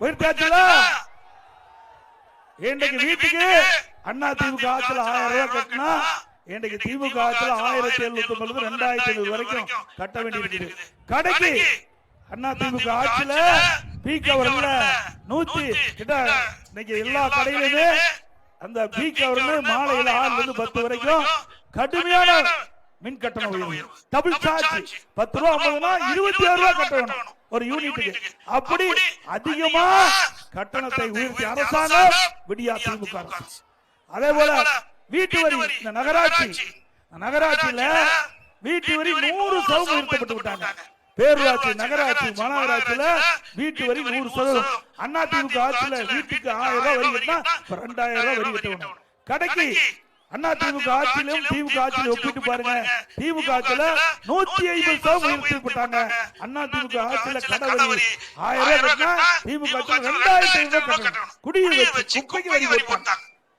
உயர்த்தியாச்சுல இன்றைக்கு வீட்டுக்கு அண்ணா திமுக ஆட்சியில் ஆயிரம் ரூபாய் கட்டினா இன்றைக்கு திமுக ஆட்சியில் ஆயிரத்தி எழுநூத்தி ஐம்பது ரெண்டாயிரத்தி ஐநூறு வரைக்கும் கட்ட வேண்டியிருக்குது கடைக்கு அண்ணா திமுக ஆட்சியில பீக் அவர்ல நூத்தி கிட்ட இன்னைக்கு எல்லா கடையிலுமே அந்த பீக் அவர்ல மாலையில ஆறுல இருந்து பத்து வரைக்கும் கடுமையான மின் கட்டணம் டபுள் சார்ஜ். பத்து ரூபா ஐம்பதுனா இருபத்தி ஆறு ரூபா கட்ட வேணும் ஒரு யூனிட்டுக்கு அப்படி அதிகமா கட்டணத்தை உயர்த்தி அரசாங்கம் விடியா திமுக அதே போல வீட்டு வரி இந்த நகராட்சி. நகராட்சியில வீட்டு வரி நூறு சதவீதம் உயர்த்தப்பட்டு விட்டாங்க. பேரூராட்சி நகராட்சி மாநகராட்சியில வீட்டு வரி நூறு சதவீதம். அண்ணா திமுக ஆட்சியில வீட்டுக்கு ஆயிரம் ரூபாய் வரி கட்டினா ரெண்டாயிரம் ரூபாய் வரி கட்ட வேணும் கடைக்கு அண்ணா திமுக ஆட்சியிலும் திமுக ஆட்சியிலும் ஒப்பிட்டு பாருங்க. திமுக ஆட்சியில நூத்தி ஐம்பது சதவீதம் உயர்த்தப்பட்டாங்க அண்ணா திமுக ஆட்சியில கடை வரி ஆயிரம் ரூபாய் திமுக ஆட்சியில ரெண்டாயிரத்தி ஐநூறு குடியில் வச்சு குப்பைக்கு வரி போட்டாங்க.